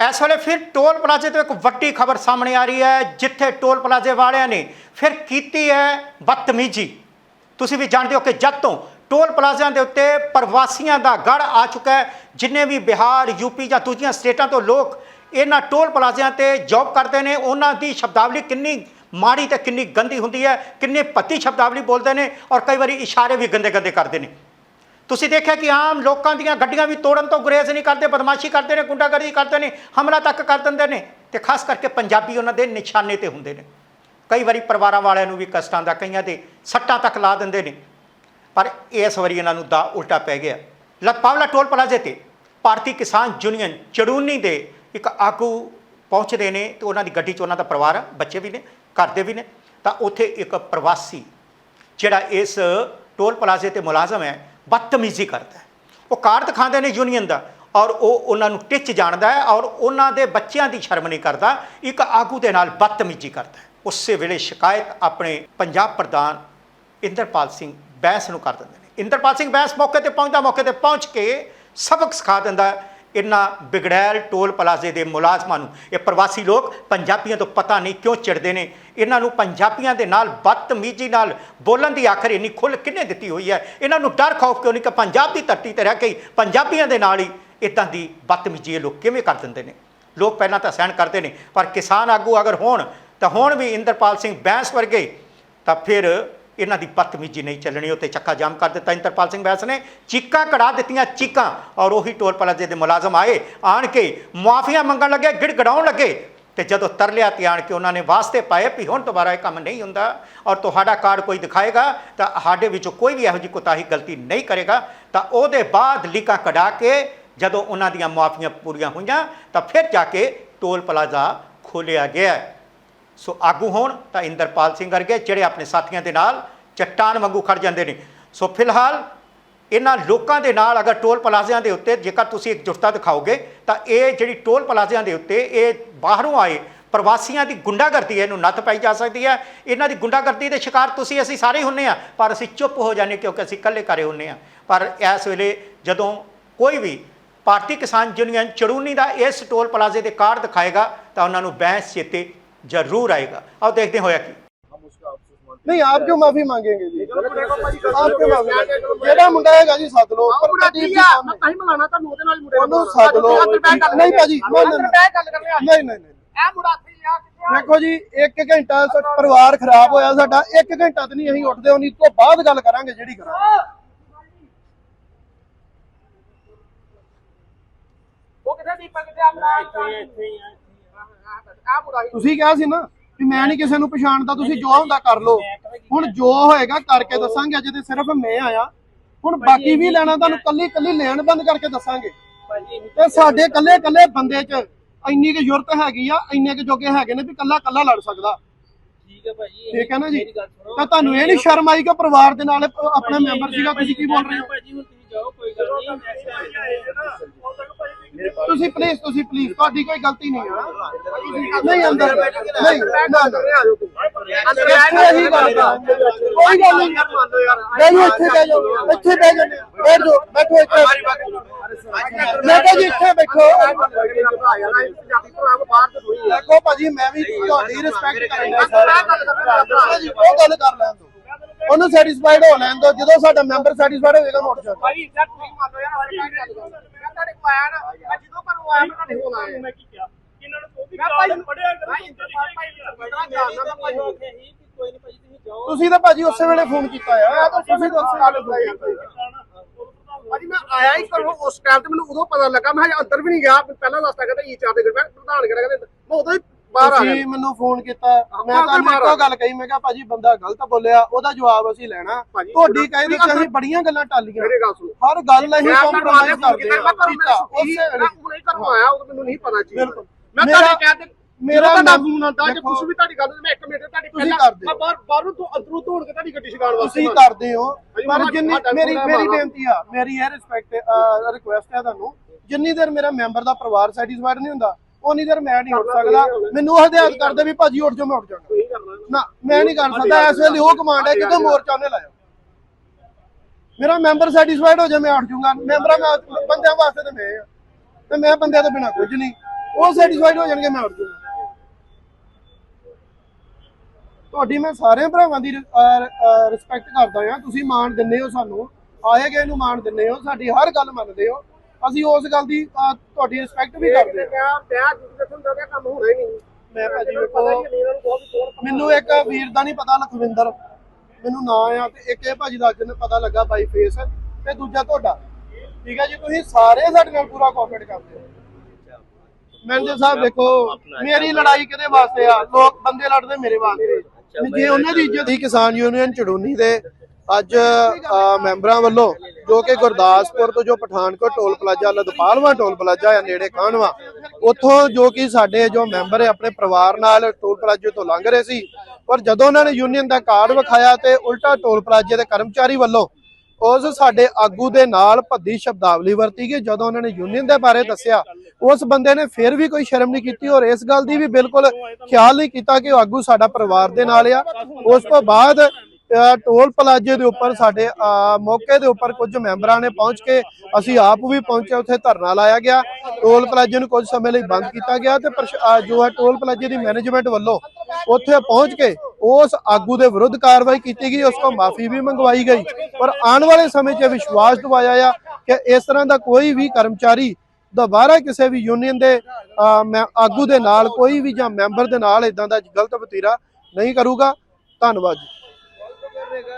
ਇਸ ਵੇਲੇ ਫਿਰ ਟੋਲ ਪਲਾਜ਼ੇ ਤੋਂ ਇੱਕ ਵੱਡੀ ਖਬਰ ਸਾਹਮਣੇ ਆ ਰਹੀ ਹੈ, ਜਿੱਥੇ ਟੋਲ ਪਲਾਜ਼ੇ ਵਾਲਿਆਂ ਨੇ ਫਿਰ ਕੀਤੀ ਹੈ ਬਦਤਮੀਜੀ। ਤੁਸੀਂ ਵੀ ਜਾਣਦੇ ਹੋ ਕਿ ਜਦ ਤੋਂ ਟੋਲ ਪਲਾਜ਼ਿਆਂ ਦੇ ਉੱਤੇ ਪ੍ਰਵਾਸੀਆਂ ਦਾ ਗੜ ਆ ਚੁੱਕਾ ਹੈ, ਜਿੰਨੇ ਵੀ ਬਿਹਾਰ ਯੂਪੀ ਜਾਂ ਦੂਜੀਆਂ ਸਟੇਟਾਂ ਤੋਂ ਲੋਕ ਇਹਨਾਂ ਟੋਲ ਪਲਾਜ਼ਿਆਂ ਤੇ ਜੌਬ ਕਰਦੇ ਨੇ, ਉਹਨਾਂ ਦੀ ਸ਼ਬਦਾਵਲੀ ਕਿੰਨੀ ਮਾੜੀ ਤੇ ਕਿੰਨੀ ਗੰਦੀ ਹੁੰਦੀ ਹੈ, ਕਿੰਨੇ ਪੱਤੀ ਸ਼ਬਦਾਵਲੀ ਬੋਲਦੇ ਨੇ ਔਰ ਕਈ ਵਾਰੀ ਇਸ਼ਾਰੇ ਵੀ ਗੰਦੇ ਗੰਦੇ ਕਰਦੇ ਨੇ। ਤੁਸੀਂ ਦੇਖਿਆ ਕਿ ਆਮ ਲੋਕਾਂ ਦੀਆਂ ਗੱਡੀਆਂ ਵੀ ਤੋੜਨ ਤੋਂ ਗੁਰੇਜ਼ ਨਹੀਂ ਕਰਦੇ, ਬਦਮਾਸ਼ੀ ਕਰਦੇ ਨੇ, ਗੁੰਡਾਗਰਦੀ ਕਰਦੇ ਨੇ, ਹਮਲਾ ਤੱਕ ਕਰ ਦਿੰਦੇ ਨੇ ਤੇ ਖਾਸ ਕਰਕੇ ਪੰਜਾਬੀ ਉਹਨਾਂ ਦੇ ਨਿਸ਼ਾਨੇ ਤੇ ਹੁੰਦੇ ਨੇ। ਕਈ ਵਾਰੀ ਪਰਿਵਾਰਾਂ ਵਾਲਿਆਂ ਨੂੰ ਵੀ ਕਸ਼ਟਾਂ ਦਾ, ਕਈਆਂ ਦੇ ਸੱਟਾਂ ਤੱਕ ਲਾ ਦਿੰਦੇ ਨੇ। ਪਰ ਇਸ ਵਾਰੀ ਇਹਨਾਂ ਨੂੰ ਦਾ ਉਲਟਾ ਪੈ ਗਿਆ। ਲਤਪਾਵਲਾ ਟੋਲ ਪਲਾਜ਼ੇ ਤੇ ਭਾਰਤੀ ਕਿਸਾਨ ਯੂਨੀਅਨ ਚੜੂਨੀ ਦੇ ਇੱਕ ਆਗੂ ਪਹੁੰਚਦੇ ਨੇ ਤੇ ਉਹਨਾਂ ਦੀ ਗੱਡੀ 'ਚ ਉਹਨਾਂ ਦਾ ਪਰਿਵਾਰ, ਬੱਚੇ ਵੀ ਨੇ, ਘਰ ਦੇ ਵੀ ਨੇ। ਤਾਂ ਉੱਥੇ ਇੱਕ ਪ੍ਰਵਾਸੀ ਜਿਹੜਾ ਇਸ ਟੋਲ ਪਲਾਜ਼ੇ ਤੇ ਮੁਲਾਜ਼ਮ ਹੈ ਬਦਤਮੀਜ਼ੀ ਕਰਦਾ ਉਹ ਕਾਰ ਦਿਖਾਉਂਦੇ ਨੇ ਯੂਨੀਅਨ ਦਾ ਔਰ ਉਹ ਉਹਨਾਂ ਨੂੰ ਟਿੱਚ ਜਾਣਦਾ ਹੈ ਔਰ ਉਹਨਾਂ ਦੇ ਬੱਚਿਆਂ ਦੀ ਸ਼ਰਮ ਨਹੀਂ ਕਰਦਾ, ਇੱਕ ਆਗੂ ਦੇ ਨਾਲ ਬਦਤਮੀਜ਼ੀ ਕਰਦਾ ਉਸੇ ਵੇਲੇ ਸ਼ਿਕਾਇਤ ਆਪਣੇ ਪੰਜਾਬ ਪ੍ਰਧਾਨ ਇੰਦਰਪਾਲ ਸਿੰਘ ਬੈਂਸ ਨੂੰ ਕਰ ਦਿੰਦੇ ਨੇ। ਇੰਦਰਪਾਲ ਸਿੰਘ ਬੈਂਸ ਮੌਕੇ ਤੇ ਪਹੁੰਚਦਾ, ਮੌਕੇ ਤੇ ਪਹੁੰਚ ਕੇ ਸਬਕ ਸਿਖਾ ਦਿੰਦਾ ਹੈ ਇਹਨਾਂ ਬਿਗੜੈਲ ਟੋਲ ਪਲਾਜ਼ੇ ਦੇ ਮੁਲਾਜ਼ਮਾਂ ਨੂੰ। ਇਹ ਪ੍ਰਵਾਸੀ ਲੋਕ ਪੰਜਾਬੀਆਂ ਤੋਂ ਪਤਾ ਨਹੀਂ ਕਿਉਂ ਚਿੜਦੇ ਨੇ। ਇਹਨਾਂ ਨੂੰ ਪੰਜਾਬੀਆਂ ਦੇ ਨਾਲ ਬਦਤਮੀਜ਼ੀ ਨਾਲ ਬੋਲਣ ਦੀ ਆਖਰ ਇੰਨੀ ਖੁੱਲ੍ਹ ਕਿੰਨੇ ਦਿੱਤੀ ਹੋਈ ਹੈ? ਇਹਨਾਂ ਨੂੰ ਡਰ ਖੌਫ ਕਿਉਂ ਨਹੀਂ ਕਿ ਪੰਜਾਬ ਦੀ ਧਰਤੀ ਤੇ ਰਹਿ ਕੇ ਹੀ ਪੰਜਾਬੀਆਂ ਦੇ ਨਾਲ ਹੀ ਇਦਾਂ ਦੀ ਬਦਤਮੀਜ਼ੀ ਇਹ ਲੋਕ ਕਿਵੇਂ ਕਰ ਦਿੰਦੇ ਨੇ? ਲੋਕ ਪਹਿਲਾਂ ਤਾਂ ਸਹਿਣ ਕਰਦੇ ਨੇ, ਪਰ ਕਿਸਾਨ ਆਗੂ ਅਗਰ ਹੋਣ, ਤਾਂ ਹੁਣ ਵੀ ਇੰਦਰਪਾਲ ਸਿੰਘ ਬੈਂਸ ਵਰਗੇ, ਤਾਂ ਫਿਰ ਇਹਨਾਂ ਦੀ ਬਦਤਮੀਜ਼ੀ ਨਹੀਂ ਚੱਲਣੀ ਉੱਤੇ ਚੱਕਾ ਜਾਮ ਕਰ ਦਿੱਤਾ ਇੰਦਰਪਾਲ ਸਿੰਘ ਬੈਂਸ ਨੇ। ਚੀਕਾਂ ਕਢਾ ਦਿੱਤੀਆਂ ਚੀਕਾਂ ਔਰ ਉਹੀ ਟੋਲ ਪਲਾਜ਼ੇ ਦੇ ਮੁਲਾਜ਼ਮ ਆਏ, ਆਣ ਕੇ ਮੁਆਫੀਆਂ ਮੰਗਣ ਲੱਗੇ, ਗਿੜਗੜਾਉਣ ਲੱਗੇ ਤੇ ਜਦੋਂ ਤਰਲਿਆ ਤੇ ਆਣ ਕੇ ਉਹਨਾਂ ਨੇ ਵਾਸਤੇ ਪਾਏ ਵੀ ਹੁਣ ਦੁਬਾਰਾ ਇਹ ਕੰਮ ਨਹੀਂ ਹੁੰਦਾ ਔਰ ਤੁਹਾਡਾ ਕਾਰਡ ਕੋਈ ਦਿਖਾਏਗਾ ਤਾਂ ਸਾਡੇ ਵਿੱਚੋਂ ਕੋਈ ਵੀ ਇਹੋ ਜਿਹੀ ਕੋਤਾਹੀ ਗਲਤੀ ਨਹੀਂ ਕਰੇਗਾ, ਤਾਂ ਉਹਦੇ ਬਾਅਦ ਲੀਕਾਂ ਕਢਾ ਕੇ ਜਦੋਂ ਉਹਨਾਂ ਦੀਆਂ ਮੁਆਫੀਆਂ ਪੂਰੀਆਂ ਹੋਈਆਂ ਤਾਂ ਫਿਰ ਜਾ ਕੇ ਟੋਲ ਪਲਾਜ਼ਾ ਖੋਲਿਆ ਗਿਆ। ਸੋ ਆਗੂ ਹੋਣ ਤਾਂ ਇੰਦਰਪਾਲ ਸਿੰਘ ਵਰਗੇ ਜਿਹੜੇ ਆਪਣੇ ਸਾਥੀਆਂ ਦੇ ਨਾਲ ਚੱਟਾਨ ਵਾਂਗੂ ਖੜ ਜਾਂਦੇ ਨੇ। ਸੋ ਫਿਲਹਾਲ ਇਹਨਾਂ ਲੋਕਾਂ ਦੇ ਨਾਲ ਅਗਰ ਟੋਲ ਪਲਾਜ਼ਿਆਂ ਦੇ ਉੱਤੇ ਜੇਕਰ ਤੁਸੀਂ ਇੱਕ ਇਕਜੁੱਟਤਾ ਦਿਖਾਓਗੇ, ਤਾਂ ਇਹ ਜਿਹੜੀ ਟੋਲ ਪਲਾਜ਼ਿਆਂ ਦੇ ਉੱਤੇ ਇਹ ਬਾਹਰੋਂ ਆਏ ਪ੍ਰਵਾਸੀਆਂ ਦੀ ਗੁੰਡਾਗਰਦੀ ਇਹਨੂੰ ਨੱਥ ਪਾਈ ਜਾ ਸਕਦੀ ਹੈ। ਇਹਨਾਂ ਦੀ ਗੁੰਡਾਗਰਦੀ ਦੇ ਸ਼ਿਕਾਰ ਤੁਸੀਂ ਅਸੀਂ ਸਾਰੇ ਹੀ ਹੁੰਨੇ ਆ, ਪਰ ਅਸੀਂ ਚੁੱਪ ਹੋ ਜਾਂਦੇ ਕਿਉਂਕਿ ਅਸੀਂ ਇਕੱਲੇ ਕਰੇ ਹੁੰਨੇ ਆ। ਪਰ ਇਸ ਵੇਲੇ ਜਦੋਂ ਕੋਈ ਵੀ ਭਾਰਤੀ ਕਿਸਾਨ ਯੂਨੀਅਨ ਚੜੂਨੀ ਦਾ ਇਸ ਟੋਲ ਪਲਾਜ਼ੇ ਦੇ ਕਾਰਡ ਦਿਖਾਏਗਾ, ਤਾਂ ਉਹਨਾਂ ਨੂੰ ਬੈਂਸ ਚੇਤੇ ਜ਼ਰੂਰ ਆਏਗਾ ਆਓ ਦੇਖਦੇ ਹੋਇਆ ਕੀ नहीं आप क्यों माफी मांगेंगे जी आप क्यों माफी मांगेंगे जेड़ा मुंडा है जी सद लो पर प्रदीप जी सामने ਅਸੀਂ ਮਿਲਾਣਾ ਤੁਹਾਨੂੰ ਉਹਦੇ ਨਾਲ ਮੁੰਡੇ ਉਹਨੂੰ ਸੱਦ ਲਓ। ਨਹੀਂ ਭਾਜੀ, ਨਾ, ਨਾ, ਨਾ। ਗੱਲ ਕਰਨੀ ਆ नहीं नहीं नहीं ਇਹ ਮੁੰਡਾ ਇੱਥੇ ਹੀ ਆ ਕਿੱਥੇ ਆ? ਦੇਖੋ ਜੀ 1 ਘੰਟਾ ਸਾ ਪਰਿਵਾਰ ਖਰਾਬ ਹੋਇਆ ਸਾਡਾ 1 ਘੰਟਾ ਤੇ ਨਹੀਂ ਅਸੀਂ ਉੱਠਦੇ ਉਨੀ ਤੋਂ ਬਾਅਦ ਗੱਲ ਕਰਾਂਗੇ ਜਿਹੜੀ ਕਰਾਂਗੇ ਉਹ ਕਿੱਥੇ ਦੀਪਕ ਕਿੱਥੇ ਆ ਮੁੰਡਾ ਇੱਥੇ ਇੱਥੇ ਹੀ ਆ ਮੁੰਡਾ ਹੀ ਤੁਸੀਂ ਕਿਹਾ ਸੀ ਨਾ ਵੀ ਮੈਂ ਨਹੀਂ ਕਿਸੇ ਨੂੰ ਪਛਾਣਦਾ ਤੁਸੀਂ ਜੋ ਹੁੰਦਾ ਕਰ ਲਓ। ਹੁਣ ਜੋ ਹੋਏਗਾ ਕਰਕੇ ਦੱਸਾਂਗੇ ਅਜੇ ਤੇ ਸਿਰਫ ਮੈਂ ਆਇਆ। ਹੁਣ ਬਾਕੀ ਵੀ ਲੈਣਾ ਤੁਹਾਨੂੰ ਕੱਲੀ ਕੱਲੀ ਲੈਣ ਬੰਦ ਕਰਕੇ ਦੱਸਾਂਗੇ। ਤੇ ਸਾਡੇ ਕੱਲੇ ਕੱਲੇ ਬੰਦੇ 'ਚ ਇੰਨੀ ਕੁ ਜ਼ਰੂਰਤ ਹੈਗੀ ਆ ਇੰਨੇ ਕੁ ਜੋਗੇ ਹੈਗੇ ਨੇ ਵੀ ਕੱਲਾ ਕੱਲਾ ਲੜ ਸਕਦਾ। ਠੀਕ ਹੈ ਭਾਜੀ ਠੀਕ ਹੈ ਨਾ ਜੀ? ਤਾਂ ਤੁਹਾਨੂੰ ਇਹ ਨਹੀਂ ਸ਼ਰਮ ਆਈ ਕਿ ਪਰਿਵਾਰ ਦੇ ਨਾਲ ਆਪਣਾ ਮੈਂਬਰ ਸੀਗਾ ਤੁਸੀਂ ਕੀ ਬੋਲ ਰਹੇ ਹੋ? ਤੁਸੀਂ ਜਾਓ ਕੋਈ ਗੱਲ ਨਹੀਂ ਤੁਸੀਂ ਪਲੀਜ਼ ਤੁਸੀਂ ਪਲੀਜ਼ ਤੁਹਾਡੀ ਕੋਈ ਗਲਤੀ ਨਹੀਂ ਹੈ ਨਹੀਂ ਅੰਦਰ ਨਹੀਂ ਨਾ ਨਾ ਅੰਦਰ ਇੱਥੇ ਅਸੀਂ ਗੱਲ ਕਰਾਂਗੇ ਕੋਈ ਗੱਲ ਨਹੀਂ ਬਹਿ ਜਾਓ ਇੱਥੇ ਬਹਿ ਜਾਓ ਇੱਥੇ ਬਹਿ ਜਾਓ ਬੈਠ ਜਾਓ ਬੈਠੋ ਇੱਥੇ ਮੈਂ ਕਿਹਾ ਜੀ ਇੱਥੇ ਬੈਠੋ ਦੇਖੋ ਭਾਜੀ ਮੈਂ ਵੀ ਤੁਹਾਡੀ ਰਿਸਪੈਕਟ ਕਰਦਾ ਸਰ ਜੀ ਉਹ ਗੱਲ ਕਰ ਲੈਣ ਦੋ ਉਹਨੂੰ ਸੈਟੀਸਫਾਈਡ ਹੋ ਲੈਣ ਦੋ ਜਦੋਂ ਸਾਡਾ ਮੈਂਬਰ ਸੈਟੀਸਫਾਈਡ ਹੋਏਗਾ ਮੋੜ ਜਾਓ। ਭਾਈ ਯਾਰ ਤੁਸੀਂ ਮੰਨ ਲਓ ਯਾਰ ਕਰ ਮੈਂ ਤੁਹਾਡੇ ਕੋਲ ਆਇਆ ਨਾ ਮੈਂ ਜਦੋਂ ਘਰੋਂ ਆਇਆ ਮੈਂ ਤੁਹਾਡੇ ਕੋਲ ਆਇਆ। ਮੈਂ ਕੀ ਕਿਹਾ? ਇਹਨਾਂ ਨੂੰ ਕੋਈ ਵੀ ਪੜਿਆ ਕਰੋ ਭਾਈ ਜਾਨਣਾ ਮੈਂ ਭਾਈ ਕੋਈ ਨਹੀਂ ਭਾਈ ਤੁਸੀਂ ਜਾਓ। ਤੁਸੀਂ ਤਾਂ ਭਾਜੀ ਉਸੇ ਵੇਲੇ ਫੋਨ ਕੀਤਾ ਆ। ਤੁਸੀਂ ਤਾਂ ਉਸੇ ਵੇਲੇ ਫੋਨ ਕੀਤਾ ਭਾਜੀ ਮੈਂ ਆਇਆ ਹੀ ਘਰੋਂ ਉਸ ਟਾਈਮ ਤੇ ਮੈਨੂੰ ਉਦੋਂ ਪਤਾ ਲੱਗਾ ਮੈਂ ਅੰਦਰ ਵੀ ਨਹੀਂ ਗਿਆ। ਪਹਿਲਾਂ ਦੱਸਦਾ ਕਹਿੰਦਾ ਈ ਚਾਰ ਦੇ ਗੜ ਮੈਂ ਪ੍ਰਧਾਨ ਕਹਿੰਦਾ ਕਹਿੰਦਾ ਮੈਂ ਉਦੋਂ ਹੀ ਬਾਹਰ ਆ ਤੁਸੀਂ ਗਿਆ ਮੈਨੂੰ ਫੋਨ ਕੀਤਾ ਮੈਂ ਮੈਂ ਤੁਹਾਨੂੰ ਬਾਹਰ ਇੱਕੋ ਆ ਗੱਲ ਕਹੀ ਮੈਂ ਕਿਹਾ ਭਾਜੀ ਬੰਦਾ ਗਲਤ ਬੋਲਿਆ ਉਹਦਾ ਜਵਾਬ ਅਸੀਂ ਲੈਣਾ। ਭਾਜੀ, ਤੁਹਾਡੀ ਮੇਰੀ ਕਹਿੰਦੀ ਗੱਲ ਅਸੀਂ ਬੜੀਆਂ ਗੱਲਾਂ ਟਾਲੀਆਂ। ਮੇਰੀ ਗੱਲ ਸੁਣੋ। ਹਰ ਗੱਲ ਅਸੀਂ ਮੈਂ ਕੰਪਰੋਮਾਈਜ਼ ਤੁਹਾਨੂੰ ਕਰਦੇ ਕੀਤਾ ਮੈਂ ਹਾਂ ਕੀਤਾ ਉਸੇ ਉਸੇ ਵੇਲੇ ਹੁਣੇ ਹੀ ਘਰੋਂ ਆਇਆ ਉਦੋਂ ਮੈਨੂੰ ਨਹੀਂ ਪਤਾ ਚੀਜ਼। ਬਿਲਕੁਲ। ਮੈਂ ਮੇਰਾ- ਤੁਹਾਡੇ ਕਹਿੰਦੇ ਮੇਰਾ ਮੇਰਾ ਤੁਹਾਡਾ ਨਾਮ- ਫੋਨ ਆਉਂਦਾ ਜੇ ਦੇਖੋ, ਕੁਝ ਵੀ ਤੁਹਾਡੀ ਗੱਲ ਮੈਂ ਇੱਕ ਮਿੰਟ ਤੁਹਾਡੀ ਤੁਸੀਂ ਪਹਿਲਾਂ ਕਰਦੇ ਹੋ। ਮੈਂ ਬਾਹਰ ਬਾਹਰੋਂ ਤੋਂ ਅੰਦਰੋਂ ਤੋੜ ਕੇ ਤੁਹਾਡੀ ਗੱਡੀ ਛਡਾਉਣ ਵਾਸਤੇ ਤੁਸੀਂ ਮੈਂ- ਕਰਦੇ ਹੋ। ਭਾਜੀ, ਪਰ ਮੈਂ ਜਿੰਨੀ ਤੁਹਾਡਾ ਮੇਰੀ ਫੋਨ ਮੇਰੀ ਮਾਰਨਾ। ਬੇਨਤੀ ਆ ਮੇਰੀ ਇਹ ਰਿਸਪੈਕਟ ਰਿਕੁਐਸਟ ਹੈ ਤੁਹਾਨੂੰ ਜਿੰਨੀ ਦੇਰ ਮੇਰਾ ਮੈਂਬਰ ਦਾ ਪਰਿਵਾਰ ਸੈਟੀਸਫਾਈਡ ਨਹੀਂ ਹੁੰਦਾ ਉਨੀ ਦੇਰ ਮੈਂ ਨਹੀਂ ਉੱਠ ਸਕਦਾ। ਮੈਨੂੰ ਉਹ ਹਦਾਇਤ ਕਰਦੇ ਵੀ ਭਾਜੀ ਉੱਠ ਜਾਓ ਮੈਂ ਉੱਠ ਜਾਣਾ। ਨਾ ਮੈਂ ਨਹੀਂ ਕਰ ਸਕਦਾ ਇਸ ਵੇਲੇ ਉਹ ਕਮਾਂਡ ਹੈ ਕਿ ਤੂੰ ਮੋਰਚਾ ਨੇ ਲਾਇਆ ਮੇਰਾ ਮੈਂਬਰ ਸੈਟੀਸਫਾਈਡ ਹੋ ਜਾ ਮੈਂ ਉੱਠ ਜਾਊਂਗਾ। ਮੈਂਬਰਾਂ ਮੈਂ ਬੰਦਿਆਂ ਵਾਸਤੇ ਤੇ ਮੈਂ ਆ। ਤੇ ਮੈਂ ਬੰਦਿਆਂ ਤੋਂ ਬਿਨਾ ਕੁਝ ਨਹੀਂ। ਉਹ ਸੈਟੀਸਫਾਈਡ ਹੋ ਜਾਣਗੇ ਮੈਂ ਉੱਠ ਜੂਗਾ ਤੁਹਾਡੀ ਮੈਂ ਸਾਰੇ ਭਰਾਵਾਂ ਦੀ ਰਿਸਪੈਕਟ ਕਰਦਾ ਆ। ਤੁਸੀਂ ਮਾਣ ਦਿੰਦੇ ਹੋ ਸਾਨੂੰ। ਆਏ ਗਏ ਨੂੰ ਮਾਣ ਦਿੰਦੇ ਹੋ। ਸਾਡੀ ਹਰ ਗੱਲ ਮੰਨਦੇ ਹੋ। ਅਸੀਂ ਉਸ ਗੱਲ ਦੀ ਤੁਹਾਡੀ ਰਿਸਪੈਕਟ ਵੀ ਕਰਦੇ ਹਾਂ। ਵਿਆਹ ਵਿਆਹ ਹੁੰਦਾ ਰਿਹਾ ਕੰਮ ਹੋਣਾ ਹੀ ਨਹੀਂ। ਮੈਂ ਭਾਜੀ ਪਤਾ ਵੇਖੋ ਇਹਨਾਂ ਨੂੰ ਬਹੁਤ ਜ਼ੋਰ ਮੈਨੂੰ ਇੱਕ ਵੀਰ ਦਾ ਨਹੀਂ ਪਤਾ ਲਖਵਿੰਦਰ। ਮੈਨੂੰ ਨਾਂ ਆ ਤੇ ਇੱਕ ਇਹ ਭਾਜੀ ਦਾ ਅੱਜ ਨੇ ਪਤਾ ਲੱਗਾ ਬਾਈ ਫੇਸ ਤੇ ਦੂਜਾ ਤੁਹਾਡਾ। ਠੀਕ ਹੈ ਜੀ ਤੁਸੀਂ ਸਾਰੇ ਸਾਡੇ ਨਾਲ ਪੂਰਾ ਕੋਆਪਰੇਟ ਕਰਦੇ ਹੋ। ਮੈਨੇਜਰ ਸਾਹਿਬ ਦੇਖੋ ਮੇਰੀ ਲੜਾਈ ਕਿਹਦੇ ਵਾਸਤੇ ਆ? ਲੋਕ ਬੰਦੇ ਲੜਦੇ ਮੇਰੇ ਵਾਸਤੇ। ਜੇ ਉਹਨਾਂ ਦੀ ਇੱਜ਼ਤ ਹੀ ਕਿਸਾਨ ਯੂਨੀਅਨ ਚੜੂਨੀ ਦੇ ਅੱਜ ਮੈਂਬਰਾਂ ਵੱਲੋਂ ਜੋ ਕਿ ਗੁਰਦਾਸਪੁਰ ਤੋਂ ਜੋ Pathankot toll plaza, Ladhpalwan toll plaza ਆ ਨੇੜੇ ਕਾਹਨਵਾ, ਉੱਥੋਂ ਜੋ ਕਿ ਸਾਡੇ ਜੋ ਮੈਂਬਰ ਆਪਣੇ ਪਰਿਵਾਰ ਨਾਲ ਟੋਲ ਪਲਾਜ਼ੇ ਤੋਂ ਲੰਘ ਰਹੇ ਸੀ। ਪਰ ਜਦੋਂ ਉਹਨਾਂ ਨੇ ਯੂਨੀਅਨ ਦਾ ਕਾਰਡ ਵਿਖਾਇਆ ਤੇ ਉਲਟਾ ਟੋਲ ਪਲਾਜ਼ੇ ਦੇ ਕਰਮਚਾਰੀ ਵੱਲੋਂ ਉਸ ਸਾਡੇ ਆਗੂ ਦੇ ਨਾਲ ਭੱਦੀ ਸ਼ਬਦਾਵਲੀ ਵਰਤੀ ਗਈ। ਜਦੋਂ ਉਹਨਾਂ ਨੇ ਯੂਨੀਅਨ ਦੇ ਬਾਰੇ ਦੱਸਿਆ, ਉਸ ਬੰਦੇ ਨੇ ਫਿਰ ਵੀ ਕੋਈ ਸ਼ਰਮ ਨਹੀਂ ਕੀਤੀ ਔਰ ਇਸ ਗੱਲ ਦੀ ਵੀ ਬਿਲਕੁਲ ਖਿਆਲ ਨਹੀਂ ਕੀਤਾ ਕਿ ਉਹ ਆਗੂ ਸਾਡਾ ਪਰਿਵਾਰ ਦੇ ਨਾਲ ਆ। ਉਸ ਤੋਂ ਬਾਅਦ ਟੋਲ ਪਲਾਜ਼ੇ ਦੇ ਉੱਪਰ ਸਾਡੇ ਮੌਕੇ ਦੇ ਉੱਪਰ ਕੁਝ ਮੈਂਬਰਾਂ ਨੇ ਪਹੁੰਚ ਕੇ ਅਸੀਂ ਆਪ ਵੀ ਪਹੁੰਚੇ, ਉੱਥੇ ਧਰਨਾ ਲਾਇਆ ਗਿਆ। ਟੋਲ ਪਲਾਜ਼ੇ ਨੂੰ ਕੁਝ ਸਮੇਂ ਲਈ ਬੰਦ ਕੀਤਾ ਗਿਆ ਤੇ ਪ੍ਰਸ਼- ਜੋ ਹੈ ਟੋਲ ਪਲਾਜ਼ੇ ਦੀ ਮੈਨੇਜਮੈਂਟ ਵੱਲੋਂ ਉੱਥੇ ਪਹੁੰਚ ਕੇ ਉਸ ਆਗੂ ਦੇ ਵਿਰੁੱਧ ਕਾਰਵਾਈ ਕੀਤੀ ਗਈ, ਉਸ ਤੋਂ ਮਾਫੀ ਵੀ ਮੰਗਵਾਈ ਗਈ। ਪਰ ਆਉਣ ਵਾਲੇ ਸਮੇਂ 'ਚ ਇਹ ਵਿਸ਼ਵਾਸ ਦਿਵਾਇਆ ਆ ਕਿ ਇਸ ਤਰ੍ਹਾਂ ਦਾ ਕੋਈ ਵੀ ਕਰਮਚਾਰੀ ਦੁਬਾਰਾ ਕਿਸੇ ਵੀ ਯੂਨੀਅਨ ਦੇ ਮੈਂ, ਆਗੂ ਦੇ ਨਾਲ, ਕੋਈ ਵੀ ਜਾਂ ਮੈਂਬਰ ਦੇ ਨਾਲ ਇਦਾਂ ਦਾ ਗਲਤ ਵਤੀਰਾ ਨਹੀਂ ਕਰੂਗਾ। ਧੰਨਵਾਦ ಮಾಡ್ಬೇಕು